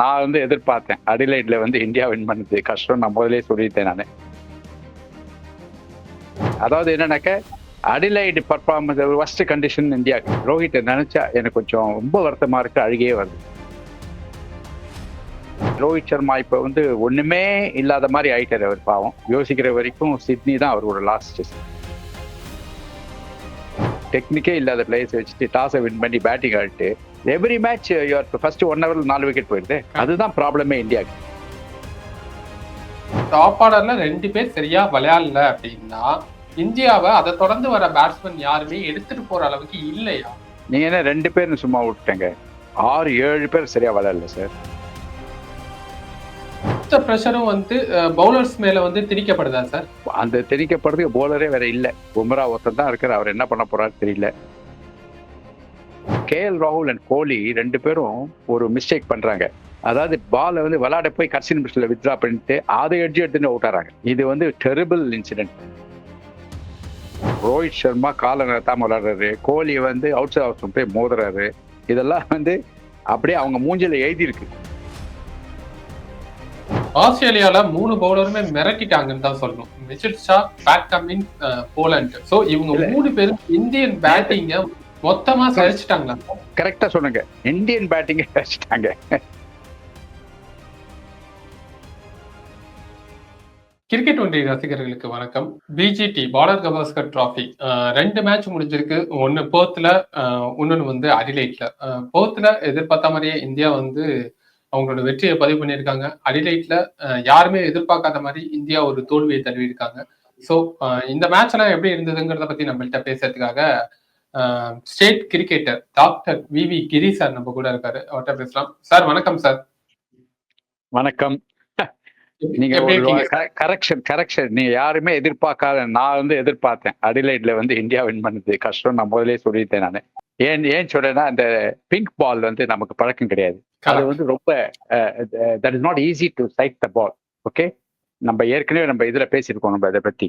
நான் வந்து எதிர்பார்த்தேன். அடிலைட்ல வந்து இந்தியா வின் பண்ணுது. கஷ்டம் நான் முதலே சொல்லிட்டேன் நான். அதாவது என்னன்னாக்க அடிலைடு பர்ஃபார்மன்ஸ் ஃபர்ஸ்ட் கண்டிஷன் இந்தியாவுக்கு ரோஹித் நினைச்சா எனக்கு கொஞ்சம் ரொம்ப வருத்தமா இருக்கு அழுகையே வருது. ரோஹித் சர்மா இப்போ வந்து ஒண்ணுமே இல்லாத மாதிரி ஆயிட்டார் அவர் பாவம். யோசிக்கிற வரைக்கும் சிட்னி தான் அவரோட லாஸ்ட் டெக்னிக்கே இல்லாத பிளேயர்ஸ் வச்சுட்டு டாஸை வின் பண்ணி பேட்டிங் ஆடிட்டு every match your first one hour நாலு விக்கெட் போயிடுது. அதுதான் ப்ராப்ளமே இந்தியாவுக்கு டாப் ஆர்டர்ல ரெண்டு பேர் சரியா விளையாடல அப்படின்னா இந்தியாவை அதை தொடர்ந்து வர பேட்ஸ்மேன் யாருமே எடுத்துட்டு போற அளவுக்கு இல்லையா? நீங்க என்ன ரெண்டு பேரும் சும்மா விட்டுட்டேங்க. ஆறு ஏழு பேர் சரியா விளையாடல சார் மொத்த ப்ரெஷரும் வந்து பவுலர்ஸ் மேல வந்து திணிக்கப்படுதா சார் அந்த திணிக்கப்படுறதுக்கு போலரே வேற இல்ல. பும்ரா ஒருத்தர் தான் இருக்காரு. அவர் என்ன பண்ண போறாரு தெரியல. கே எல் ராகுல் அண்ட் கோலி ரெண்டு பேரும் ஒரு மிஸ்டேக் பண்றாங்க. அதாவது பாலை வந்து விளையாட போய் கட்சி நிமிஷத்துல வித்ரா பண்ணிட்டு அதை எட்ஜி எடுத்துட்டு அவுட் ஆறாங்க. இது வந்து டெரிபிள் இன்சிடென்ட் ரோஹித் சர்மா காலை நிறுத்தாம விளையாடுறாரு. கோலி வந்து அவுட் சைட் அவுட் போய் மோதுறாரு. இதெல்லாம் வந்து அப்படியே அவங்க மூஞ்சில எழுதி இருக்கு ஆஸ்திரேலியால மூணு பவுலருமே மிரட்டிட்டாங்கன்னு தான் சொல்லணும். மிச்சில் ஷா பேட் கமின் போலண்ட் சோ இவங்க. மூணு பேரும் இந்தியன் பேட்டிங்க மொத்தமா சரிச்சிட்டாங்களா கரெக்டா சொன்னீங்க இந்தியன் பேட்டிங்கை வச்சுட்டாங்க கிரிக்கெட் ஒன்றிய ரசிகர்களுக்கு வணக்கம். பிஜிடி பாலர் கவாஸ்கர் டிராஃபி ரெண்டு மேட்ச் முடிஞ்சிருக்கு. ஒன்னு போர்த்ல இன்னொன்னு வந்து அடிலைட்ல போர்த்ல எதிர்பார்த்த மாதிரியே இந்தியா வந்து அவங்களோட வெற்றியை பதிவு பண்ணியிருக்காங்க. அடிலைட்ல யாருமே எதிர்பார்க்காத மாதிரி இந்தியா ஒரு தோல்வியை தழுவியிருக்காங்க. ஸோ இந்த மேட்ச் எல்லாம் எப்படி இருந்ததுங்கிறத பத்தி நம்மள்ட்ட பேசுறதுக்காக state cricketer doctor V V Giri sir நம்ம கூட இருக்காரு. அவர்கிட்ட பேசலாம். சார் வணக்கம் சார் வணக்கம். நீங்க கரெக்ஷன் கரெக்ஷன் நீங்க யாருமே எதிர்பார்க்காத நான் வந்து எதிர்பார்த்தேன். அடிலைட்ல வந்து இந்தியா வின் பண்ணது. கஷ்டம் நான் முதலே சொல்லிட்டேன் நான். ஏன் ஏன் சொல்றேன்னா அந்த பிங்க் பால் வந்து நமக்கு பழக்கம் கிடையாது. அது. வந்து ரொம்ப that is not easy to sight the ball okay நம்ம ஏற்கனவே நம்ம இதுல பேசியிருக்கோம் நம்ம இதை பத்தி.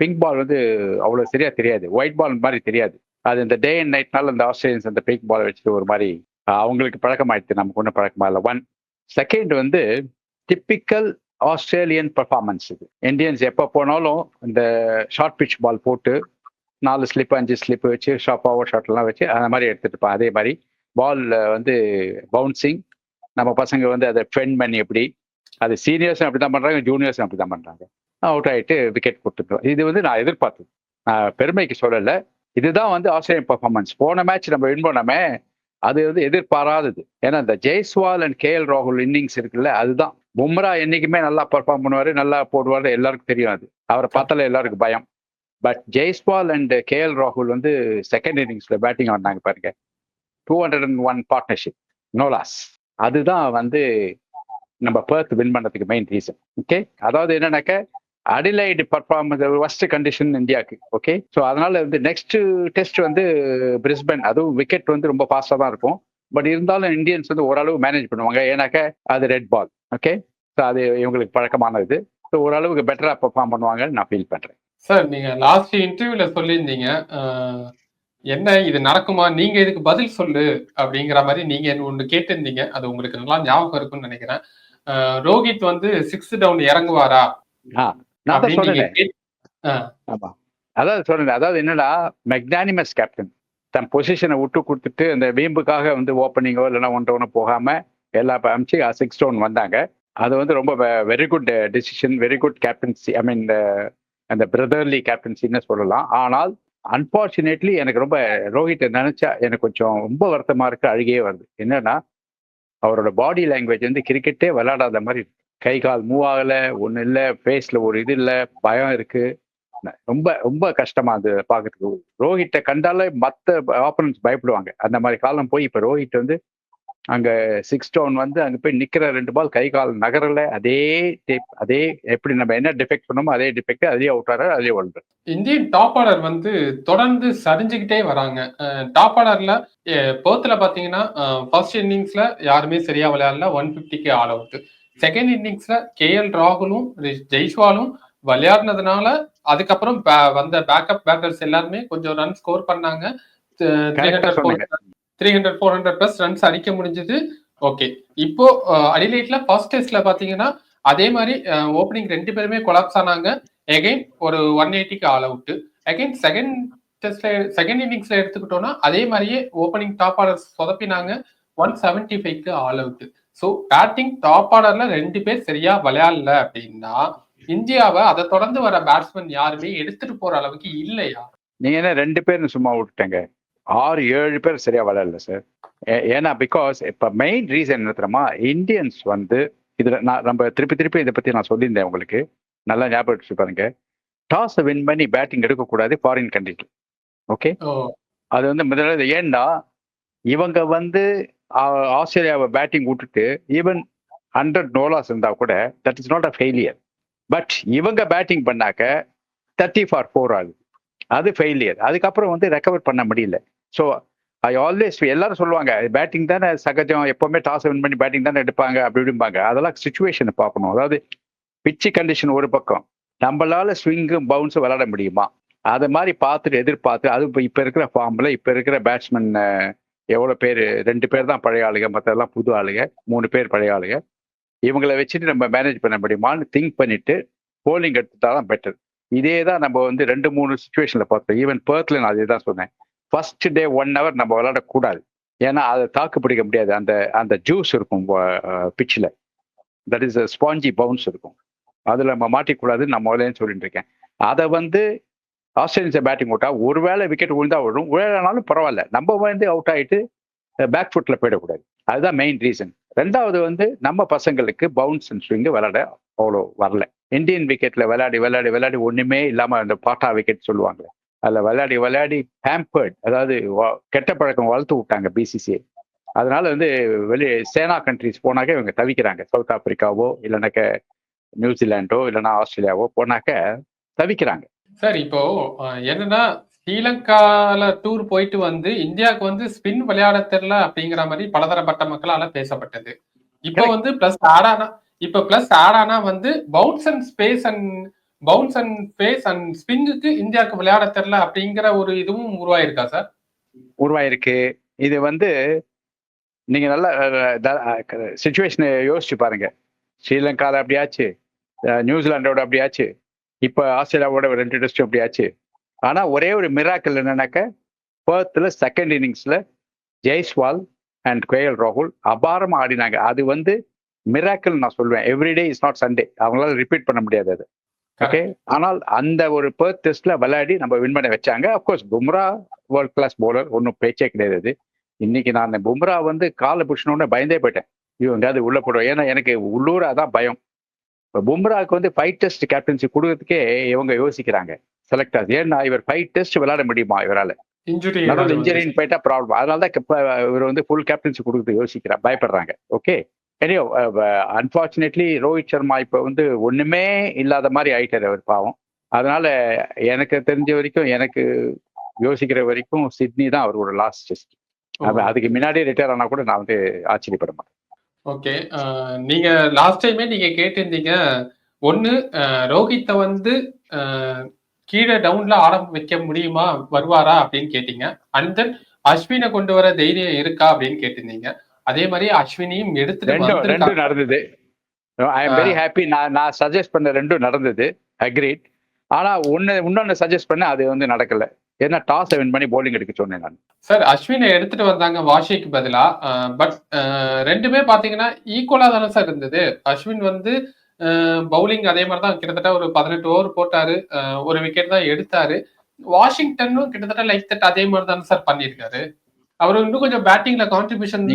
பிங்க் பால் வந்து அவ்வளவு சரியா தெரியாது. ஒயிட் பால் மாதிரி தெரியாது. அது இந்த டே அண்ட் நைட்னால அந்த ஆஸ்திரேலியன்ஸ் அந்த பிங்க் பால் வச்சுட்டு ஒரு மாதிரி அவங்களுக்கு அவங்களுக்கு பழக்கமாயிடுச்சு. நமக்கு ஒன்றும் பழக்கமா இல்லை. ஒன் செகண்ட் வந்து டிப்பிக்கல் ஆஸ்திரேலியன் பர்ஃபார்மன்ஸ் இது. இந்தியன்ஸ் எப்போ போனாலும் இந்த ஷார்ட் பிட்ச் பால் போட்டு நாலு ஸ்லிப் அஞ்சு ஸ்லிப் வச்சு ஷாப் ஓவர் ஷாட்லாம் வச்சு அந்த மாதிரி எடுத்துட்டு அதே மாதிரி பால்ல வந்து பவுன்சிங் நம்ம பசங்க வந்து அதை ஃபெண்ட் பண்ணி எப்படி அது சீனியர்ஸும் அப்படி தான் பண்ணுறாங்க ஜூனியர்ஸும் அப்படி தான் பண்ணுறாங்க அவுட் ஆகிட்டு விக்கெட் கொடுத்துருவோம் இது வந்து நான் எதிர்பார்த்தது. நான் பெருமைக்கு சொல்லலை. இதுதான் வந்து ஆஸ்திரேலியன் பர்ஃபார்மன்ஸ் போன மேட்ச் நம்ம வின் பண்ணோமே அது வந்து எதிர்பாராதது. ஏன்னா இந்த ஜெய்ஸ்வால் அண்ட் கேஎல் ராகுல் இன்னிங்ஸ் இருக்குல்ல அதுதான். பும்ரா என்னைக்குமே நல்லா பெர்ஃபார்ம் பண்ணுவார் நல்லா போடுவார் எல்லாருக்கும் தெரியும் அது. அவரை பார்த்தாலே எல்லாருக்கும் பயம். பட் ஜெய்ஸ்வால் அண்ட் கேஎல் ராகுல் வந்து செகண்ட் இன்னிங்ஸ்ல பேட்டிங் ஆடினாங்க பாருங்க. Two hundred and one partnership no loss அதுதான் வந்து நம்ம பர்த் வின் பண்ணதுக்கு மெயின் ரீசன் ஓகே அதாவது என்னன்னாக்க அடிலைடு பர்ஃபார்மன்ஸ் ஃபர்ஸ்ட் கண்டிஷன் இந்தியாவுக்கு ஓகே ஸோ அதனால வந்து நெக்ஸ்ட் டெஸ்ட் வந்து பிரிஸ்பன் அதுவும் விக்கெட் வந்து ரொம்ப ஃபாஸ்டா தான் இருக்கும். பட் இருந்தாலும் இந்தியன்ஸ் வந்து ஓரளவு மேனேஜ் பண்ணுவாங்க. ஏன்னாக்க அது ரெட் பால் ஓகே ஸோ அது இவங்களுக்கு பழக்கமானது. ஸோ ஓரளவுக்கு பெட்டரா பெர்ஃபார்ம் பண்ணுவாங்கன்னு நான் ஃபீல் பண்றேன். சார் நீங்க லாஸ்ட் இன்டர்வியூல சொல்லியிருந்தீங்க என்ன இது நடக்குமா? நீங்க இதுக்கு பதில் சொல்லு அப்படிங்கிற மாதிரி நீங்க என்ன ஒண்ணு கேட்டிருந்தீங்க. அது உங்களுக்கு நல்லா ஞாபகம் இருக்கும்னு நினைக்கிறேன். ரோஹித் வந்து சிக்ஸ் டவுன் இறங்குவாரா? ஆ. நான் தான் அப்படின்னு நீங்க சொன்னேன் கேட்- ஆமா. அதாவது சொல்றேன் அதாவது என்னடா மெக்னானிமஸ் கேப்டன் தன் பொசிஷனை விட்டு கொடுத்துட்டு அந்த வீம்புக்காக வந்து ஓப்பனிங்கோ இல்லைன்னா ஒன் டவுனோ போகாம எல்லா அமிச்சு சிக்ஸ் டவுன் வந்தாங்க. அது வந்து ரொம்ப very good decision very good captaincy I mean அந்த பிரதர்லி கேப்டன்சின்னு சொல்லலாம். ஆனால் அன்பார்ச்சுனேட்லி எனக்கு ரொம்ப ரோஹித்தை நினைச்சா எனக்கு கொஞ்சம் ரொம்ப வருத்தமா இருக்கு அழுகையே வருது. என்னன்னா அவரோட பாடி லாங்குவேஜ் வந்து கிரிக்கெட்டே விளையாடாத மாதிரி இருக்கு. கை கால் மூவ் ஆகல ஒன்றும் இல்லை ஃபேஸ்ல ஒரு இது இல்லை பயம் இருக்கு. ரொம்ப ரொம்ப கஷ்டமா அது பாக்குறதுக்கு. ரோஹித்தை கண்டாலே மற்ற ஆப்பனன்ஸ் பயப்படுவாங்க. அந்த மாதிரி காலம் போய் இப்போ ரோஹித் வந்து அங்க சிக்ஸ் டவுன் வந்து அங்க போய் நிக்கிற ரெண்டு பால் கை கால் நகரல. அதே டேப் அதே எப்படி நம்ம என்ன டிஃபெக்ட் பண்ணோமோ அதே டிஃபெக்ட் அதே அவுட் ஆறாரு அதே ஒன்று இந்தியன் டாப் ஆர்டர் வந்து தொடர்ந்து சரிஞ்சுக்கிட்டே வராங்க. டாப் ஆர்டர்ல போர்த்ல பாத்தீங்கன்னா ஃபர்ஸ்ட் இன்னிங்ஸ்ல யாருமே சரியா விளையாடல. ஒன் பிப்டிக்கு ஆல் அவுட் செகண்ட் இன்னிங்ஸ்ல கே எல் ராகுலும் ஜெய்ஸ்வாலும் விளையாடினதுனால அதுக்கப்புறம் வந்த பேக்கப் பேட்டர்ஸ் எல்லாருமே கொஞ்சம் ரன் ஸ்கோர் பண்ணாங்க. Three hundred four hundred plus runs அடிக்க முடிஞ்சது. ஓகே இப்போ அடிலைட்ல ஃபர்ஸ்ட் டெஸ்ட்ல பாத்தீங்கன்னா அதே மாதிரி ஓப்பனிங் ரெண்டு பேருமே கொலாப்ஸ் ஆனாங்க. எகைன் ஒரு ஒன் எயிட்டிக்கு ஆல் அவுட் அகைன் செகண்ட் டெஸ்ட்ல செகண்ட் இன்னிங்ஸ்ல எடுத்துக்கிட்டோம்னா அதே மாதிரியே ஓப்பனிங் டாப் ஆர்டர் சொதப்பினாங்க. ஒன் செவன்டி ஃபைவ்க்கு all out so batting top ஆர்டர்ல ரெண்டு பேர் சரியா விளையாடல அப்படின்னா இந்தியாவை அதை தொடர்ந்து வர பேட்ஸ்மேன் யாருமே எடுத்துட்டு போற அளவுக்கு இல்லையா? நீங்க என்ன ரெண்டு பேரும் சும்மா விட்டுட்டேங்க. ஆறு ஏழு பேர் சரியா விளையாடல சார் ஏன்னா பிகாஸ் இப்ப மெயின் ரீசன் என்ன தெரியுமா? இந்தியன்ஸ் வந்து இதுல நான் நம்ம திருப்பி திருப்பி இதை பத்தி நான் சொல்லியிருந்தேன் உங்களுக்கு. நல்லா ஞாபகம் வச்சு பாருங்க. டாஸ் வின் பண்ணி பேட்டிங் எடுக்கக்கூடாது ஃபாரின் கண்ட்ரிக்கு ஓகே அது வந்து முதல்ல ஏன்னா இவங்க வந்து ஆஸ்திரேலியாவை பேட்டிங் விட்டுட்டு ஈவன் ஹண்ட்ரட் நோலாஸ் இருந்தால் கூட that is not a failure but இவங்க பேட்டிங் பண்ணாக்க தேர்ட்டி ஃபார் ஃபோர் ஆகுது. அது ஃபெயிலியர் அதுக்கப்புறம் வந்து ரெக்கவர் பண்ண முடியல. ஸோ ஐ ஆல்வேஸ் எல்லாரும் சொல்லுவாங்க பேட்டிங் தானே சகஜம் எப்போவுமே டாஸ் வின் பண்ணி பேட்டிங் தானே எடுப்பாங்க அப்படி இப்படிம்பாங்க. அதெல்லாம் சுச்சுவேஷனை பார்க்கணும். அதாவது பிச்சு கண்டிஷன் ஒரு பக்கம். நம்மளால ஸ்விங்கும் பவுன்ஸும் விளாட முடியுமா? அதை மாதிரி பார்த்துட்டு எதிர்பார்த்து அது இப்போ இப்போ இருக்கிற ஃபார்மில் இப்போ இருக்கிற பேட்ஸ்மேன் எவ்வளோ பேர்? ரெண்டு பேர் தான் பழைய ஆளுங்க மற்றெல்லாம் புது ஆளுங்க மூணு பேர் பழைய ஆளுங்க. இவங்களை வச்சுட்டு நம்ம மேனேஜ் பண்ண முடியுமான்னு திங்க் பண்ணிட்டு போலிங் எடுத்துட்டா தான் பெட்டர் இதே தான் நம்ம வந்து ரெண்டு மூணு சுச்சுவேஷனில் பார்த்தோம். ஈவன் பேர்த்ல நான் அதே தான் சொன்னேன். ஃபர்ஸ்ட் டே ஒன் ஹவர் நம்ம விளையாடக்கூடாது. ஏன்னா அதை தாக்கு பிடிக்க முடியாது. அந்த அந்த ஜூஸ் இருக்கும் பிச்சில் தட் இஸ் ஸ்பாஞ்சி பவுன்ஸ் இருக்கும். அதில் நம்ம மாட்டிக்கூடாதுன்னு நான் முதலேன்னு சொல்லிட்டு இருக்கேன். அதை வந்து ஆஸ்திரேலியன்ஸை பேட்டிங் விட்டா ஒருவேளை விக்கெட் விழுந்தா விழும். விழானாலும் பரவாயில்ல. நம்ம வந்து அவுட் ஆகிட்டு பேக் ஃபுட்டில் போயிடக்கூடாது. அதுதான் மெயின் ரீசன் ரெண்டாவது வந்து நம்ம பசங்களுக்கு பவுன்ஸ் அண்ட் ஸ்விங்கு விளாட அவ்வளோ வரல. இந்தியன் விக்கெட்டில் விளையாடி விளையாடி விளையாடி ஒன்றுமே இல்லாமல் அந்த பாட்டா விக்கெட் சொல்லுவாங்க அதில் விளையாடி விளையாடி ஹேம்பர்ட் அதாவது கெட்ட பழக்கம் வளர்த்து விட்டாங்க பிசிசிஐ அதனால வந்து வெளி சேனா கண்ட்ரிஸ் போனாக்க இவங்க தவிக்கிறாங்க. சவுத் ஆப்பிரிக்காவோ இல்லைனாக்க நியூசிலாண்டோ இல்லைனா ஆஸ்திரேலியாவோ போனாக்க தவிக்கிறாங்க. சார் இப்போ என்னன்னா ஸ்ரீலங்கால டூர் போயிட்டு வந்து இந்தியாவுக்கு வந்து ஸ்பின் விளையாட தெரியல அப்படிங்கிற மாதிரி பலதரப்பட்ட மக்களால பேசப்பட்டது. இப்போ. வந்து பிளஸ் ஆட் ஆனா இப்ப பிளஸ் ஆட் ஆனா வந்து bounce and space and bounce and space and ஸ்பின்னுக்கு இந்தியாவுக்கு விளையாட தெரியல அப்படிங்கிற ஒரு இதுவும் உருவாயிருக்கா சார்? உருவாயிருக்கு. இது வந்து நீங்க நல்ல சுச்சுவேஷனை யோசிச்சு பாருங்க. ஸ்ரீலங்கால அப்படியாச்சு நியூசிலாண்டோட அப்படியாச்சு இப்போ ஆஸ்திரேலியாவோட ரெண்டு டெஸ்ட்டும் அப்படியாச்சு ஆனா ஒரே ஒரு மிராக்கல் என்னன்னாக்க பேர்த்தில் செகண்ட் இன்னிங்ஸ்ல ஜெய்ஸ்வால் அண்ட் கோயல் ராகுல் அபாரமா ஆடினாங்க. அது வந்து மிராக்கல் நான் சொல்லுவேன் எவ்ரிடே இஸ் நாட் சண்டே அவங்களால ரிப்பீட் பண்ண முடியாது அது. ஓகே ஆனால் அந்த ஒரு பேர்த் டெஸ்ட்ல விளையாடி நம்ம வின் பண்ண வச்சாங்க. Of course Bumrah world class bowler ஒன்றும் பேச்சே கிடையாது. இன்னைக்கு நான் பும்ரா வந்து காலை புடிச்சனோடனே பயந்தே போயிட்டேன். இவங்க அது உள்ள போடுவோம் ஏன்னா எனக்கு உள்ளூர் அதான் பயம். இப்போ பும்ராவுக்கு வந்து ஃபைவ் டெஸ்ட் கேப்டன்சி கொடுக்கறதுக்கே இவங்க யோசிக்கிறாங்க. செலக்டர்ஸ் ஏன்னா இவர் ஃபைவ் டெஸ்ட் விளையாட முடியுமா இவரால? நடுவில் இன்ஜுரின்னு போயிட்டா ப்ராப்ளம் அதனால தான் இவர் வந்து ஃபுல் கேப்டன்சி கொடுத்து யோசிக்கிறார். பயப்படுறாங்க. Okay anyhow unfortunately Rohit Sharma இப்போ வந்து ஒண்ணுமே இல்லாத மாதிரி ஆயிட்டாரு அவர் பாவம். அதனால எனக்கு தெரிஞ்ச வரைக்கும் எனக்கு யோசிக்கிற வரைக்கும் சிட்னி தான் அவரோட லாஸ்ட் டெஸ்ட் அதுக்கு முன்னாடியே ரிட்டையர் ஆனா கூட நான் வந்து ஆச்சரியப்பட மாட்டேன். ஓகே நீங்க லாஸ்ட் டைமே நீங்க கேட்டிருந்தீங்க அஹ், ரோஹித்தை வந்து கீழே டவுன்ல ஆட வைக்க முடியுமா வருவாரா அப்படின்னு கேட்டீங்க. அண்ட் தென் அஸ்வினை கொண்டு வர தைரியம் இருக்கா அப்படின்னு கேட்டிருந்தீங்க. அதே மாதிரி அஸ்வினியும் வந்திருக்காங்க. ரெண்டும் நடந்தது. ஐ எம் வெரி ஹாப்பி நான் நான் சஜஸ்ட் பண்ண ரெண்டும் நடந்தது. அக்ரீட் ஆனா ஒன்னு இன்னொன்னு சஜஸ்ட் பண்ண அது வந்து நடக்கல. ஏன்னா டாஸ் வின் பண்ணி bowling எடுக்க சொன்னேன் நான். சார் அஸ்வினை எடுத்துட்டு வந்தாங்க வாஷிக்கு பதிலா. பட் ரெண்டுமே பாத்தீங்கன்னா ஈக்குவலா தானே சார் இருந்தது. அஸ்வின் வந்து பவுலிங் அதே மாதிரி தான் கிட்டத்தட்ட ஒரு பதினெட்டு ஓவர் போட்டாரு. ஒரு விக்கெட் தான் எடுத்தாரு. வாஷிங்டனும் கிட்டத்தட்ட லைக் தட் அதே மாதிரி தானே சார் பண்ணியிருக்காரு. அவர் இன்னும் கொஞ்சம் பேட்டிங்ல கான்ட்ரிபியூஷன்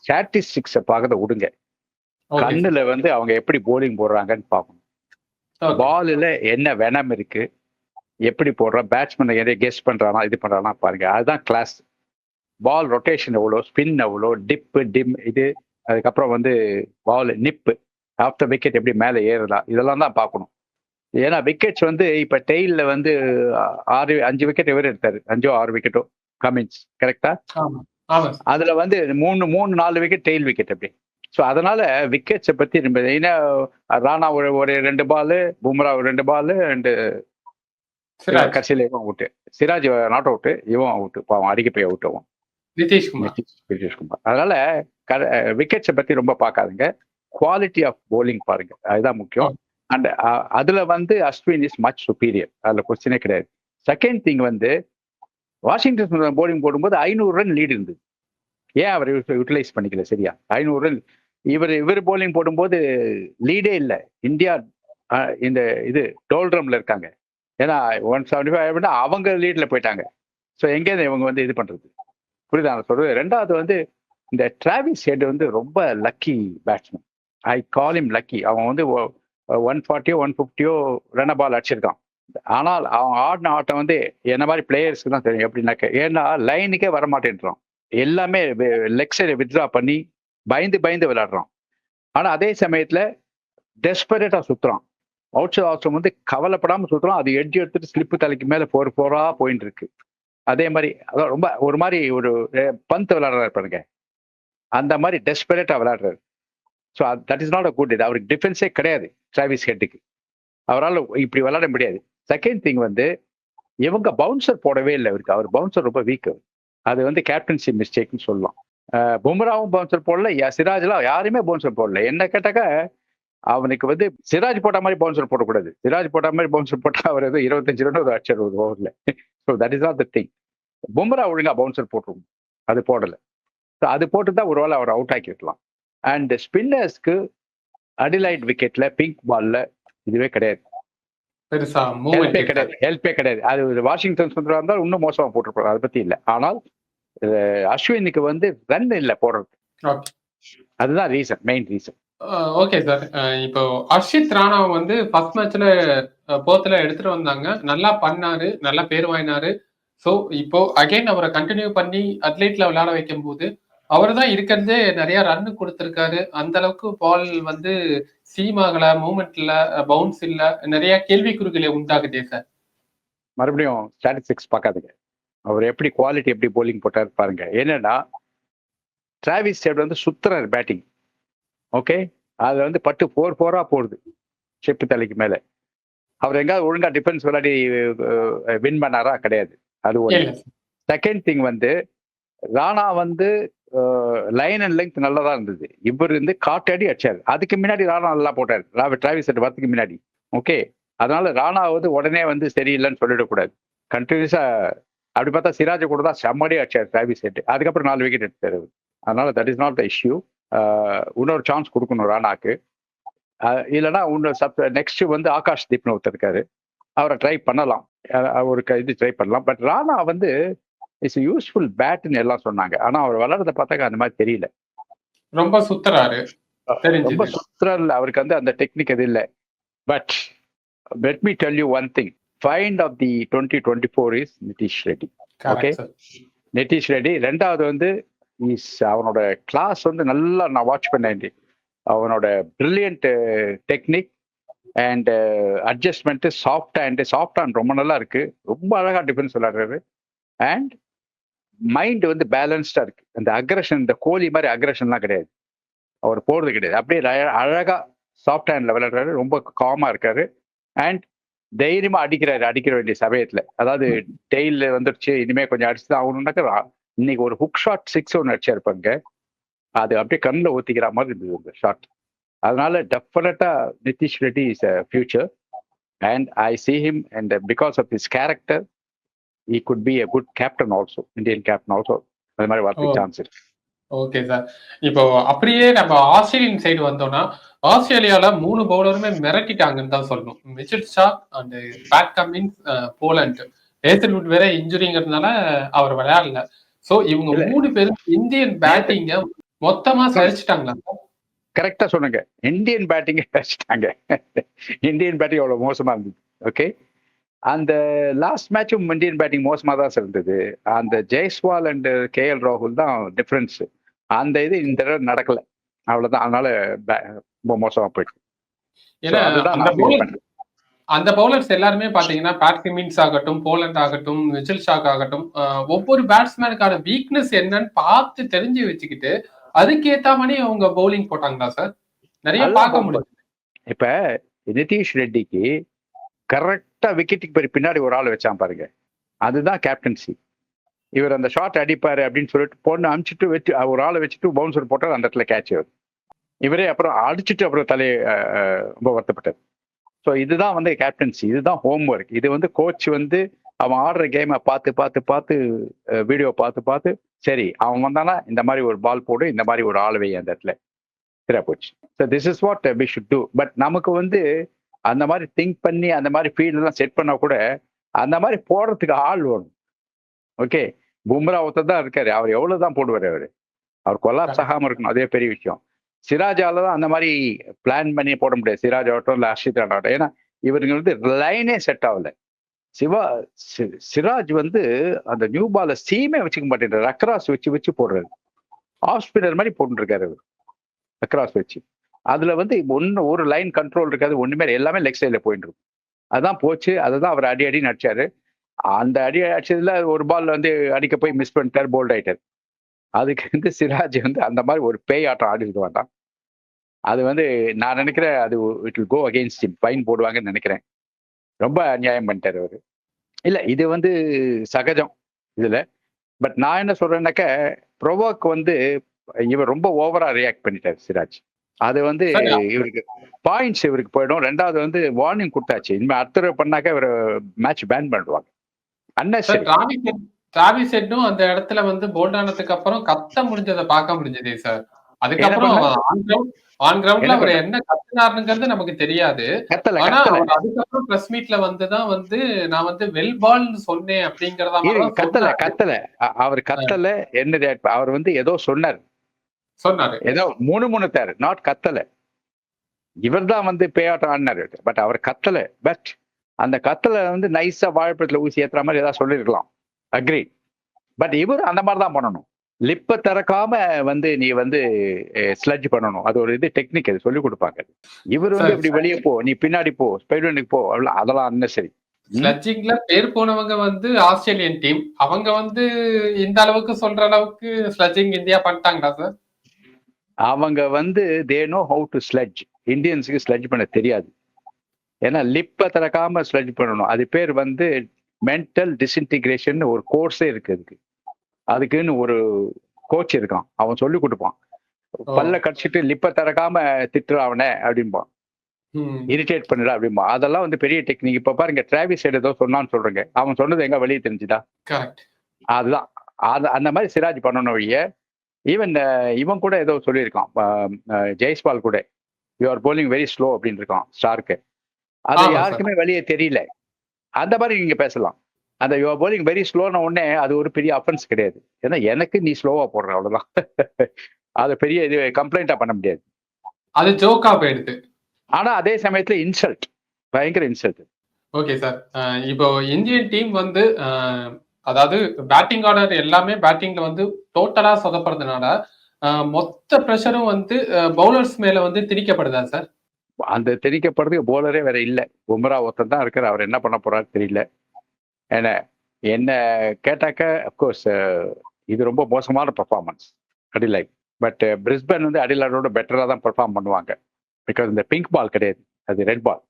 ஸ்டாட்டிஸ்டிக்ஸை பார்க்கறத விடுங்க. கண்ணுல வந்து அவங்க எப்படி போலிங் போடுறாங்கன்னு பார்க்கணும். Okay. பால்ல என்ன வெனம் இருக்கு? எப்படி போடுறான் பேட்ஸ்மேன் எதை கெஸ் பண்றானா இது பண்றானா பாருங்க. அதுதான் கிளாஸ் பால் ரொட்டேஷன் எவ்வளோ ஸ்பின் எவ்வளோ டிப்பு டிம் இது அதுக்கப்புறம் வந்து பால் நிப்பு ஆஃப்டர் விக்கெட் எப்படி மேலே ஏறலாம் இதெல்லாம் தான் பார்க்கணும். ஏன்னா விக்கெட்ஸ் வந்து இப்போ டெய்லில் வந்து ஆறு அஞ்சு விக்கெட் எவர் எடுத்தாரு? அஞ்சோ ஆறு விக்கெட்டோ கமின்ஸ் கரெக்டா. அதுல வந்து மூணு மூணு நாலு விக்கெட் டெய்ல் விக்கெட் அப்படி. ஸோ அதனால விக்கெட்ஸை பத்தி ரொம்ப ஏன்னா ராணா ஒரு ஒரு ரெண்டு பால் பும்ரா ஒரு ரெண்டு பால் சிராஜ். கடைசியில் இவன் அவுட்டு சிராஜ் நாட் அவுட்டு இவன் அவுட்டு பாவம் அடிக்க போய் அவுட் ஆகும் நிதிஷ்குமார் நிதிஷ் நிதிஷ்குமார் அதனால விக்கெட்ஸை பத்தி ரொம்ப பார்க்காதுங்க குவாலிட்டி ஆஃப் bowling பாருங்க. அதுதான் முக்கியம். அண்ட் அதுல வந்து அஸ்வின் இஸ் மச் சுப்பீரியர் அதுல கொஸ்டினே கிடையாது. செகண்ட் திங் வந்து வாஷிங்டன் bowling போடும்போது ஐநூறு ரன் லீடு இருந்தது. ஏன் அவர் யூட்டிலைஸ் பண்ணிக்கல? சரியா? ஐநூறு ரன் இவர் இவர் bowling போடும்போது லீடே இல்லை. இந்தியா இந்த இது டோல்ட்ரம்ல இருக்காங்க. ஏன்னா ஒன் செவன்டி ஃபைவ் அவங்க லீட்ல போயிட்டாங்க. ஸோ எங்கேருந்து இவங்க வந்து இது பண்றது? புரியுதா? நான் சொல்றது. ரெண்டாவது வந்து இந்த டிராவிஸ் ஹெட் வந்து ரொம்ப lucky batsman I call him lucky அவன் வந்து ஒன் ஃபார்ட்டியோ ஒன் ஃபிஃப்டியோ ரன் பால் அடிச்சிருக்கான். ஆனால் அவன் ஆடின ஆட்டம் வந்து என்ன மாதிரி பிளேயர்ஸ்க்கு தான் தெரியும். எப்படின்னாக்க ஏன்னா லைனுக்கே வரமாட்டேன்றான். எல்லாமே லெக் வித்ட்ரா பண்ணி பயந்து பயந்து விளையாடுறான். ஆனால் அதே சமயத்தில் டெஸ்பரேட்டாக சுற்றுறான் அவுட் ஆப்ஷன் வந்து கவலைப்படாமல் சுற்றுறோம் அது எட்ஜ் எடுத்துட்டு ஸ்லிப்பு தலைக்கு மேலே போர் போரா போயின்னு இருக்கு. அதே மாதிரி அதான் ரொம்ப ஒரு மாதிரி ஒரு அஹ், பந்து விளையாடுறாரு பாருங்க. அந்த மாதிரி டெஸ்பரேட்டாக விளையாடுறாரு. So that is not a good இது அவருக்கு டிஃபென்ஸே கிடையாது டிராவிஸ் ஹெட்டுக்கு அவரால் இப்படி விளையாட முடியாது. செகண்ட் திங் வந்து இவங்க பவுன்சர் போடவே இல்லை அவருக்கு. அவர் பவுன்சர் ரொம்ப வீக் அது வந்து கேப்டன்சி மிஸ்டேக்னு சொல்லலாம். பும்ராவும் பவுன்சர் போடல. யா- சிராஜ்லாம் யாருமே பவுன்சர் போடல. என்ன கேட்டாக்கா அவனுக்கு வந்து சிராஜ் போட்ட மாதிரி பவுன்சர் போடக்கூடாது. சிராஜ் போட்ட மாதிரி பவுன்சர் போட்டா அவர் ஏதோ இருபத்தஞ்சு ரன் ஒரு அடிச்சார் ஒரு ஓவரில். So that is not the thing Bumrah ஒழுங்கா பவுன்சர் போட்டுருக்கும் அது போடல. ஸோ அது போட்டு தான் ஒரு வேளை அவர் அவுட் ஆக்கிருக்கலாம். அண்ட் ஸ்பின்னர்ஸ்க்கு அடிலைட் விக்கெட்ல பிங்க் பால்ல இதுவே கிடையாது. ஹெல்ப்பே கிடையாது. ஹெல்ப்பே கிடையாது. அது வாஷிங்டன் சுந்தரா இருந்தால் இன்னும் மோசமா போட்டிருப்பாரு. அதை பத்தி இல்லை. ஆனால் அஸ்வினுக்கு வந்து ரன் இல்லை போடுறது. அதுதான் reason main reason okay sir. இப்போ அர்ஷித் ராணா வந்து ஃபர்ஸ்ட் மேட்ச்ல போர்த்துல எடுத்துட்டு வந்தாங்க. நல்லா பண்ணாரு. நல்லா பேர் வாங்கினாரு. ஸோ இப்போ அகைன் அவரை கண்டினியூ பண்ணி அத்லீட்ல விளையாட வைக்கும் போது அவர் தான் இருக்கிறதே நிறைய ரன் கொடுத்துருக்காரு. அந்த அளவுக்கு பால் வந்து சீம் ஆகல மூமெண்ட் இல்ல பவுன்ஸ் இல்ல நிறைய கேள்விக்குறிகளை உண்டாகுதே சார். மறுபடியும் ஸ்டாட்டிஸ்டிக்ஸ் பார்க்காதுங்க. அவர் எப்படி குவாலிட்டி எப்படி போலிங் போட்டார் பாருங்க. என்னன்னா டிராவிஸ் ஸ்டேட் வந்து சுத்துறாரு பேட்டிங் ஓகே அதுல வந்து பட்டு போர் போரா போடுது. செப்பு தலைக்கு மேல. அவர் எங்காவது ஒழுங்கா டிஃபென்ஸ் விளையாடி வின் பண்ணாரா? கிடையாது. அது ஒன்று செகண்ட் திங் வந்து ராணா வந்து லைன் அண்ட் லெங்க் நல்லதா இருந்தது. இவர் வந்து காட்டடி அடிச்சாரு. அதுக்கு முன்னாடி ராணா நல்லா போட்டார். ரா- டிராவிஸ் ஹெட் வரதுக்கு முன்னாடி. ஓகே அதனால ராணா வந்து உடனே வந்து சரியில்லைன்னு சொல்லிடக்கூடாது கண்டினியூஸா அப்படி பார்த்தா சிராஜ் கூட தான் செம்மடி அடிச்சார் டிராவிஸ் ஹெட் அதுக்கப்புறம் நாலு விக்கெட் எடுத்தாரு அவரு. அதனால that is not the issue இன்னொரு சான்ஸ் கொடுக்கணும் ராணாக்கு. இல்லைன்னா இன்னொரு சப் நெக்ஸ்ட் வந்து ஆகாஷ் தீப்னு ஒருத்தர் இருக்காரு. அவரை ட்ரை பண்ணலாம். ஒரு இது ட்ரை பண்ணலாம். பட் ராணா வந்து இட்ஸ் யூஸ்ஃபுல் பேட்னு எல்லாம் சொன்னாங்க. ஆனா அவர் விளையாடுறத பார்த்தாக்க அந்த மாதிரி தெரியல. ரொம்ப சுத்துறாரு. தெரிஞ்சுது. ரொம்ப சுத்திரல் அவருக்கு வந்து அந்த டெக்னிக் எது இல்லை. But let me tell you one thing find of the twenty twenty four is Nitish Reddy sir. Nitish Reddy ரெண்டாவது வந்து இஸ் அவனோட கிளாஸ் வந்து நல்லா நான் வாட்ச் பண்ணேன் அவனோட brilliant technique and adjustment soft hand soft hand ரொம்ப நல்லா இருக்கு. ரொம்ப அழகா டிஃபென்ஸ் விளையாடுறாரு. அண்ட் மைண்ட் வந்து பேலன்ஸ்டா இருக்கு. அந்த அக்ரஷன் இந்த கோலி மாதிரி அக்ரஷன்லாம் கிடையாது. அவர் போடுறது கிடையாது. அப்படியே அழகாக அழகா சாஃப்ட் ஹேண்ட்ல விளையாடுறாரு. ரொம்ப காமா இருக்காரு. அண்ட் தைரியமா அடிக்கிறாரு. அடிக்கிற வேண்டிய சமயத்துல. அதாவது டெய்ல வந்துருச்சு. இனிமே கொஞ்சம் அடிச்சு தான் ஆகணும்னாக்க இன்னைக்கு ஒரு ஹுக் ஷாட் சிக்ஸ் ஒன்று அடிச்சா இருப்பாங்க அது அப்படியே கண்ணில் ஊத்திக்கிற மாதிரி இருந்தது அந்த ஷாட் அதனால டெஃபினட்டா Nitish Reddy is a future and I see him and because of his character he could be a good captain also Indian captain also அது மாதிரி வரதுக்கு. சான்ஸ் இருக்கு. ஓகே சார் இப்போ அப்படியே நம்ம ஆஸ்திரேலியன் சைடு வந்தோம்னா ஆஸ்திரேலியால மூணு பவுலருமே மிரட்டிட்டாங்கன்னு தான் சொல்லணும். Mitchell Starc and Pat Cummins Boland Hazlewood வேற இன்ஜுரிங்கிறதுனால அவர் விளையாடல. சோ இவங்க. மூணு பேரும் இந்தியன் பேட்டிங்க மொத்தமா சரிச்சிட்டாங்களா கரெக்டா சொன்னீங்க இந்தியன் பேட்டிங் வச்சுட்டாங்க இந்தியன் பேட்டிங் அவ்வளவு மோசமா இருந்தது. ஓகே அந்த லாஸ்ட் மேட்சும் இந்தியன் பேட்டிங் மோசமா தான் இருந்தது. அந்த ஜெய்ஸ்வால் அண்ட் கே எல் ராகுல் தான் டிஃபரன்ஸ் அந்த இது இந்த தடவை நடக்கல. அவ்வளவுதான். அதனால ரொம்ப மோசமா போயிடுச்சு. அந்த பவுலர்ஸ் எல்லாருமே பாத்தீங்கன்னா பேட் கமின்ஸ் ஆகட்டும் போலண்ட் ஆகட்டும் மிச்சில் ஷாக் ஆகட்டும் ஒவ்வொரு பேட்ஸ்மேனுக்கான வீக்னஸ் என்னன்னு பார்த்து தெரிஞ்சு வச்சுக்கிட்டு அதுக்கேத்த மாதிரி அவங்க பவுலிங் போட்டாங்களா சார் நிறைய பார்க்க. முடியும் இப்ப நிதிஷ் ரெட்டிக்கு கரெக்டா விக்கெட்டுக்கு போய் பின்னாடி ஒரு ஆள் வச்சான் பாருங்க. அதுதான் கேப்டன்சி இவர் அந்த ஷாட் அடிப்பாரு அப்படின்னு சொல்லிட்டு பொண்ணு அமிச்சிட்டு வச்சு ஒரு ஆளை வச்சுட்டு பவுன்சர் போட்டார் அந்த இடத்துல கேட்ச் வருது இவரே அப்புறம் அடிச்சுட்டு அப்புறம் தலையை ரொம்ப வருத்தப்பட்டார். ஸோ இதுதான் வந்து கேப்டன்சி இதுதான் ஹோம் ஒர்க் இது வந்து கோச் வந்து அவன் ஆடுற கேமை பார்த்து பார்த்து பார்த்து வீடியோ பார்த்து பார்த்து சரி அவன் வந்தானா இந்த மாதிரி ஒரு பால் போடு இந்த மாதிரி ஒரு ஆள் வை அந்த இடத்துல. சரியா போச்சு. So this is what we should do but நமக்கு வந்து அந்த மாதிரி திங்க் பண்ணி அந்த மாதிரி ஃபீல்டெல்லாம் செட் பண்ணால் கூட அந்த மாதிரி போடுறதுக்கு ஆள் வேணும். ஓகே பும்ரா ஒருத்தர் தான் இருக்காரு. அவர் எவ்வளோ தான் போடுவார் அவர்? அவர் கொலாப்ஸ் சகாமல் இருக்கணும். அதே பெரிய விஷயம். சிராஜால தான் அந்த மாதிரி பிளான் பண்ணி போட முடியாது. சிராஜ் ஆகட்டும் இல்லை அர்ஷித் ஆகட்டும். ஏன்னா இவருங்க வந்து லைனே செட் ஆகல. சிவா சி- சிராஜ் வந்து அந்த நியூ பால சீமே வச்சுக்க மாட்டேங்கிறார் அக்ராஸ் வச்சு வச்சு போடுறாரு. ஆஃப் ஸ்பின்னர் மாதிரி போட்டுருக்காரு அவர் அக்ராஸ் வச்சு. அதுல வந்து ஒன்று ஒரு லைன் கண்ட்ரோல் இருக்காது. ஒண்ணுமே எல்லாமே லெக் சைடில் போயிட்டு இருக்கும். அதுதான் போச்சு. அதை தான் அவர் அடி அடி நடிச்சாரு. அந்த அடி அடிச்சதுல ஒரு பால் வந்து அடிக்க போய் மிஸ் பண்ணிட்டார். போல்ட் ஆயிட்டார். அதுக்கு வந்து சிராஜ் வந்து அந்த மாதிரி ஒரு பேய் ஆட்டம் ஆடிட்டு வேண்டாம் அது வந்து நான் நினைக்கிறேன் அது it will go against fine போடுவாங்கன்னு நினைக்கிறேன். ரொம்ப அநியாயம் பண்ணிட்டாரு அவரு. இல்ல இது வந்து சகஜம் இதுல. பட் நான் என்ன சொல்றேன்னாக்க ப்ரோவோக் வந்து இவர் ரொம்ப ஓவரா ரியாக்ட் பண்ணிட்டார் சிராஜ் அது வந்து. இவருக்கு பாயிண்ட்ஸ் இவருக்கு போயிடும். ரெண்டாவது வந்து வார்னிங் கொடுத்தாச்சு. இனிமே அடுத்த பண்ணாக்க இவர் மேட்ச் பேன் பண்ணுவாங்க சார் அன்னசரி டிராவிஸ் ஹெட்டும் அந்த இடத்துல வந்து போல்ட் ஆனதுக்கு அப்புறம் கத்த முடிஞ்சதை பார்க்க முடிஞ்சதே சார் அதுக்கப்புறம் ஆன் கிரவுண்ட் ஆன் கிரவுண்ட்ல அவர் என்ன கத்துனாருங்கிறது நமக்கு தெரியாது. ஆனா அதுக்கப்புறம் பிரஸ் மீட்ல வந்துதான் வந்து நான் வந்து வெல் பால்னு சொன்னேன் அப்படிங்கறத கத்தல. கத்தல. அவர் கத்தல என்ன react- அவர் வந்து ஏதோ சொன்னார். சொன்னாரு. ஏதோ மூணு மூணுத்தாரு நாட் கத்தல. இவர் தான் வந்து பேயாட்டம் ஆடினாரு பட் அவர் கத்தல. பட் அந்த கத்தல வந்து நைஸா வாழைப்பழத்துல ஊசி ஏத்துற மாதிரி ஏதாவது சொல்லியிருக்கலாம் அக்ரி பட் இவர் அந்த மாதிரி தான் பண்ணணும். லிப்பை திறக்காம வந்து நீ வந்து ஸ்லட்ஜ் பண்ணணும். அது ஒரு இது டெக்னிக் அது சொல்லி கொடுப்பாங்க. இவர் வந்து இப்படி. வெளியே போ நீ பின்னாடி போ ஸ்பைடனுக்கு போ அதெல்லாம் அன்னசரி ஸ்லட்ஜிங்ல பேர் போனவங்க வந்து ஆஸ்திரேலியன் டீம் அவங்க வந்து இந்த அளவுக்கு சொல்ற அளவுக்கு ஸ்லட்ஜிங் இந்தியா பண்ணிட்டாங்களா சார் அவங்க வந்து they know how to sledge இந்தியன்ஸுக்கு sledge பண்ண தெரியாது. ஏன்னா லிப்பை திறக்காம ஸ்லட்ஜ் பண்ணணும். அது பேர் வந்து மென்டல் டிஸ்இன்டிகிரேஷன் ஒரு கோர்ஸே இருக்கு அதுக்கு. அதுக்குன்னு ஒரு கோச் இருக்கான். அவன் சொல்லி கொடுப்பான். பல்ல கடிச்சிட்டு லிப்பை திறக்காம திட்டுற அவனை அப்படிம்பான். இரிட்டேட் பண்ணுற அப்படிம்பா அதெல்லாம் வந்து பெரிய டெக்னிக் இப்ப பாருங்க டிராவிஸ் ஏதோ சொன்னான்னு சொல்றேங்க. அவன் சொன்னது எங்க வெளியே தெரிஞ்சுதா? அதுதான். அது அந்த மாதிரி சிராஜ் பண்ணணும் வழிய ஈவன் இவன் கூட ஏதோ சொல்லியிருக்கான். ஜெய்ஸ்வால் கூட. You are bowling very slow அப்படின்னு இருக்கான் ஸ்டார்க்கு அது. யாருக்குமே வெளியே தெரியல. அந்த மாதிரி நீங்க பேசலாம். அந்த யூ bowling வெரி ஸ்லோன உடனே அது ஒரு பெரிய அஃபென்ஸ் கிடையாது. ஏன்னா எனக்கு நீ ஸ்லோவா போடுற அவ்வளவுதான். அது பெரிய இது கம்ப்ளைண்டா பண்ண முடியாது. அது ஜோக்கா போயிடுது. ஆனா அதே சமயத்துல இன்சல்ட் பயங்கர இன்சல்ட் ஓகே சார் இப்போ இந்தியன் டீம் வந்து அதாவது பேட்டிங் ஆர்டர் எல்லாமே பேட்டிங்ல வந்து டோட்டலா சொதப்படுறதுனால மொத்த ப்ரெஷரும் வந்து பவுலர்ஸ் மேல வந்து திணிக்கப்படுதா சார் அந்த திணிக்கப்படுறதுக்கு போலரே வேற இல்லை. பும்ரா ஒருத்தன் தான் இருக்கிற அவர் என்ன பண்ண போறாரு தெரியல. ஏன்னா என்ன கேட்டாக்க அப்கோர்ஸ் இது ரொம்ப மோசமான பர்ஃபார்மன்ஸ் அடிலைட் பட் பிரிஸ்பன் வந்து அடிலாடோட பெட்டராக தான் பெர்ஃபார்ம் பண்ணுவாங்க. பிகாஸ் இந்த பிங்க் பால் கிடையாது. அது ரெட் பால்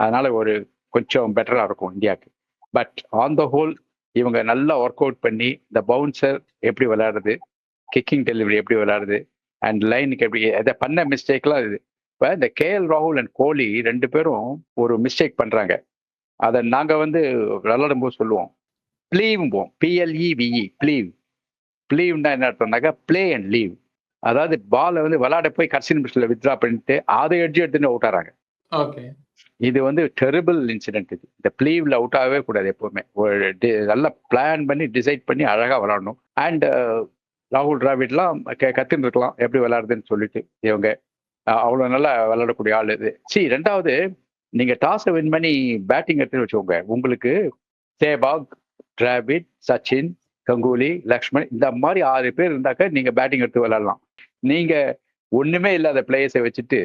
அதனால ஒரு கொஞ்சம் பெட்டராக இருக்கும் இந்தியாவுக்கு. பட் ஆன் த ஹோல் இவங்க நல்லா ஒர்க் அவுட் பண்ணி இந்த பவுன்சர் எப்படி விளையாடுறது கிக்கிங் டெலிவரி எப்படி விளையாடுது அண்ட் லைனுக்கு எப்படி அதை பண்ண மிஸ்டேக்லாம் இது. இப்போ இந்த கேஎல் ராகுல் அண்ட் கோலி ரெண்டு பேரும் ஒரு மிஸ்டேக் பண்றாங்க. அதை நாங்க வந்து விளையாடும் போது சொல்லுவோம் ப்ளீவும்போம் பிஎல்இவிஇ ப்ளீவ் ப்ளீவ்னா என்ன அர்த்தம்னாக்கா ப்ளே அண்ட் லீவ் அதாவது பாலை வந்து விளையாட போய் கடைசி நிமிஷத்துல வித்ரா பண்ணிட்டு அதை எட்ஜ் எடுத்துட்டு அவுட் ஆறாங்க. ஓகே இது வந்து டெரிபிள் இன்சிடென்ட் இது. இந்த ப்ளீவ்ல அவுட் ஆகவே கூடாது எப்பவுமே. நல்லா பிளான் பண்ணி டிசைட் பண்ணி அழகா விளாடணும் அண்ட் ராகுல் டிராவிட்லாம் க- கத்துன்னு இருக்கலாம். எப்படி விளையாடுதுன்னு சொல்லிட்டு இவங்க. அஹ், அவ்வளவு நல்லா விளையாடக்கூடிய ஆள் இது. சி ரெண்டாவது நீங்க டாஸை வின் பண்ணி பேட்டிங் எடுத்துன்னு வச்சுக்கோங்க. உங்களுக்கு சேபாக் டிராவிட் சச்சின் கங்குலி லக்ஷ்மண் இந்த மாதிரி ஆறு பேர் இருந்தாக்க நீங்க பேட்டிங் எடுத்து விளையாடலாம். நீங்க ஒண்ணுமே இல்லாத பிளேயர்ஸை வச்சுட்டு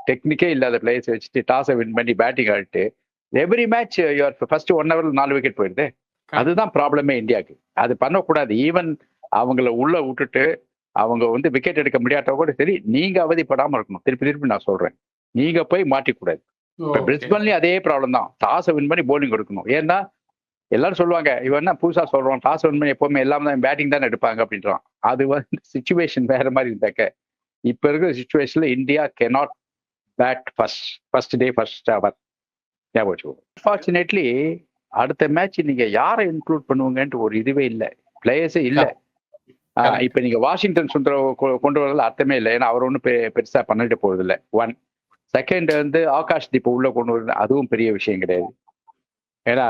டெக்னிக்கே இல்லாத பிளேயர்ஸை வச்சுட்டு டாஸை வின் பண்ணி பேட்டிங் ஆடிட்டு every match your first one ஹவர்ல நாலு விக்கெட் போயிடுது. அதுதான் ப்ராப்ளமே இந்தியாவுக்கு. அது பண்ணக்கூடாது. ஈவன் அவங்கள உள்ள விட்டுட்டு அவங்க வந்து விக்கெட் எடுக்க முடியாட்ட கூட சரி நீங்க அவதிப்படாம இருக்கணும். திருப்பி திருப்பி நான் சொல்றேன். நீங்க போய் மாட்டிக்கூடாது. இப்ப பிரிஸ்பன்லயும் அதே ப்ராப்ளம் தான். டாஸை வின் பண்ணி போலிங் கொடுக்கணும். ஏன்னா எல்லாரும் சொல்லுவாங்க இவன் என்ன புதுசா சொல்றான்? டாஸ் ஒன் பண்ணி எப்பவுமே எல்லாமே தான் பேட்டிங் தானே எடுப்பாங்க? அப்படின்றான். அது வந்து சுச்சுவேஷன் வேற மாதிரி இருந்தாக்க. இப்ப இருக்கிற சுச்சுவேஷன்ல India cannot bat first first day first hour ஞாபகம் அடுத்த மேட்ச் நீங்க யாரை இன்க்ளூட் பண்ணுவீங்கன்ட்டு ஒரு இதுவே இல்லை. பிளேயர்ஸே இல்லை. இப்ப நீங்க வாஷிங்டன் சுந்தர கொண்டு வரதுல அர்த்தமே இல்லை. ஏன்னா அவர் ஒன்றும் பெருசா பண்ணிட்டு போறது இல்லை ஒன் செகண்ட் வந்து ஆகாஷ் தீப் உள்ள கொண்டு வரது அதுவும் பெரிய விஷயம் கிடையாது. ஏன்னா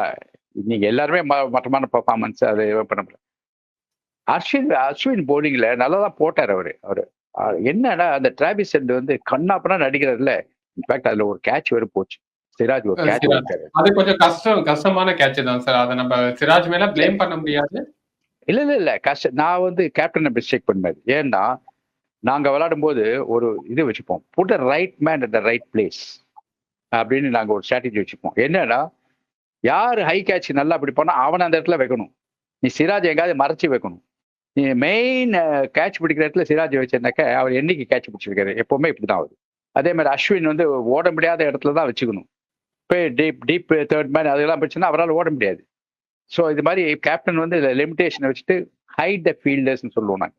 நீங்க எல்லாருமே மட்டமான பர்ஃபார்மன்ஸ் அது பண்ண முடியல. அஸ்வின் அஸ்வின் போலிங்ல நல்லா தான் போட்டார் அவரு அவரு. என்னன்னா அந்த டிராபிஸ் செட் வந்து கண்ணாப்பனா நடிக்கிறதுல இன்ஃபேக்ட் அதுல ஒரு கேட்ச் வேறு போச்சு. சிராஜ் ஒரு கேட்ச் அது கொஞ்சம் கஷ்டம் கஷ்டமான கேட்ச் தான் சார். அதை நம்ம சிராஜ் மேல ப்ளேம் பண்ண முடியாது. இல்ல இல்ல இல்ல. கஷ்ட நான் வந்து கேப்டனை மிஸ்டேக் பண்ணது ஏன்னா நாங்க விளையாடும் போது ஒரு இது வச்சுப்போம். Put right man at the right place அப்படின்னு நாங்க ஒரு ஸ்ட்ராட்டஜி வச்சுப்போம். என்னன்னா யார் ஹை கேட்ச் நல்லா அப்படி போனா அவனை அந்த இடத்துல வைக்கணும். நீ சிராஜ் எங்காவது மறைச்சு வைக்கணும். நீ மெயின் கேட்ச் பிடிக்கிற இடத்துல சிராஜ் வச்சிருந்தாக்க அவர் என்னைக்கு கேட்ச் பிடிச்சிருக்காரு? எப்பவுமே இப்படிதான் ஆகுது. அதே மாதிரி அஸ்வின் வந்து ஓட முடியாத இடத்துல தான் வச்சுக்கணும். இப்போ டீப் டீப் தேர்ட் மேன் அதெல்லாம் போச்சுன்னா அவரால் ஓட முடியாது. ஸோ இது மாதிரி கேப்டன் வந்து லிமிடேஷனை வச்சுட்டு ஹைட் த ஃபீல்டர்ஸ்னு சொல்லுவோம் நாங்கள்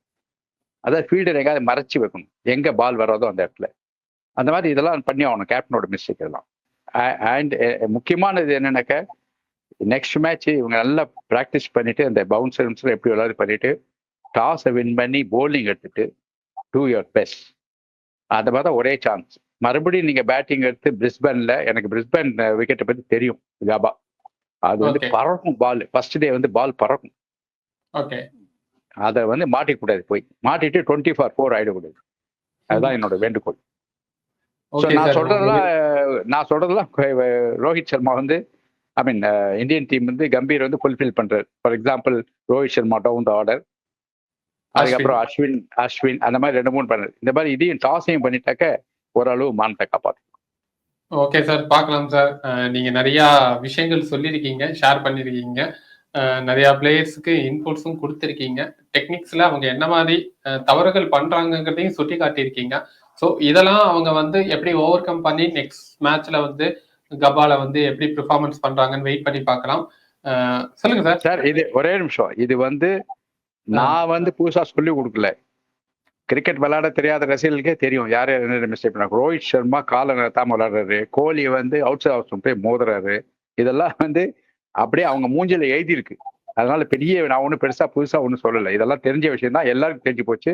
அதாவது ஃபீல்டர் எங்கேயாவது மறைச்சி வைக்கணும். எங்கே பால் வராதோ அந்த இடத்துல. அந்த மாதிரி இதெல்லாம் பண்ணி ஆகணும் கேப்டனோட மிஸ்டேக் இதெல்லாம். அண்ட் முக்கியமானது என்னென்னாக்கா நெக்ஸ்ட் மேட்ச் இவங்க நல்லா ப்ராக்டிஸ் பண்ணிட்டு அந்த பவுன்சர்ஸ் எப்படி விளையாடு பண்ணிட்டு டாஸை வின் பண்ணி போலிங் எடுத்துட்டு டூ யுவர் பெஸ்ட் அந்த மாதிரி தான் ஒரே சான்ஸ் மறுபடியும் நீங்கள் பேட்டிங் எடுத்து பிரிஸ்பேன்ல எனக்கு பிரிஸ்பேன் விக்கெட்டை பற்றி தெரியும் ஜாபா அது வந்து. பறக்கும் பால். ஃபர்ஸ்ட் டே வந்து பால் பறக்கும். ஓகே அதை வந்து மாட்டிக்கூடாது போய். மாட்டிட்டு டுவெண்ட்டி ஃபார் ஃபோர் ஆயிடக்கூடாது. அதுதான் என்னோட வேண்டுகோள். நான் சொல்றதெல்லாம் நான் சொல்றதெல்லாம் ரோஹித் சர்மா வந்து ஐ மீன் இந்தியன் டீம் வந்து கம்பீர் வந்து ஃபுல்ஃபில் பண்றாரு. For example Rohit Sharma down the order அதுக்கப்புறம் அஸ்வின் அஸ்வின் அந்த மாதிரி ரெண்டு மூணு பண்ணாரு. இந்த மாதிரி இதையும் டாஸையும் பண்ணிட்டாக்க ஓரளவு மானத்தை காப்பாத்து ஓகே சார் பார்க்கலாம் சார் அஹ் நீங்க நிறைய விஷயங்கள் சொல்லியிருக்கீங்க ஷேர் பண்ணியிருக்கீங்க. நிறைய பிளேயர்ஸுக்கு இன்புட்ஸும் கொடுத்துருக்கீங்க. டெக்னிக்ஸ்ல அவங்க என்ன மாதிரி தவறுகள் பண்றாங்கங்கிறதையும் சுட்டி காட்டியிருக்கீங்க ஸோ இதெல்லாம் அவங்க வந்து எப்படி ஓவர் கம் பண்ணி நெக்ஸ்ட் மேட்ச்ல வந்து கபால வந்து எப்படி பெர்ஃபார்மன்ஸ் பண்றாங்கன்னு வெயிட் பண்ணி பார்க்கலாம். அஹ், சொல்லுங்க சார் சார் இது ஒரே நிமிஷம். இது வந்து நான் வந்து புதுசா சொல்லி கொடுக்கல. கிரிக்கெட் விளையாட தெரியாத ரசிகர்களுக்கே தெரியும். யார் யார் என்ன மிஸ்டேக் பண்ணாங்க? ரோஹித் சர்மா காலை நிறுத்தாம விளையாடுறாரு. கோலி வந்து அவுட் சைட் ஹவுஸ் போய் மோதுறாரு. இதெல்லாம் வந்து அப்படியே அவங்க மூஞ்சில எழுதி இருக்கு அதனால பெரிய நான் ஒன்றும் பெருசா புதுசா ஒன்றும் சொல்லலை. இதெல்லாம் தெரிஞ்ச விஷயம் தான். எல்லாருக்கும் தெரிஞ்சு போச்சு.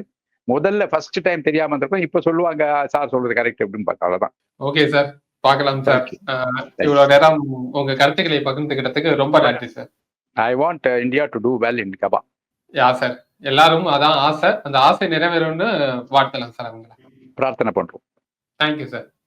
முதல்ல ஃபர்ஸ்ட் டைம் தெரியாம இருந்திருக்கும். இப்ப சொல்லுவாங்க சார் சொல்றது கரெக்ட் அப்படின்னு பார்த்தா. அவ்வளவுதான். ஓகே சார் பார்க்கலாம் சார் இவ்வளவு நேரம் உங்க கருத்துக்களை பகிர்ந்துக்கிட்டதுக்கு ரொம்ப நன்றி sir I want India to do well in Gabba yeah sir எல்லாரும் அதான் ஆசை. அந்த ஆசை நிறைவேறும்னு வாழ்த்தலாம் சார் அவங்களை. பிரார்த்தனை பண்றோம். Thank you sir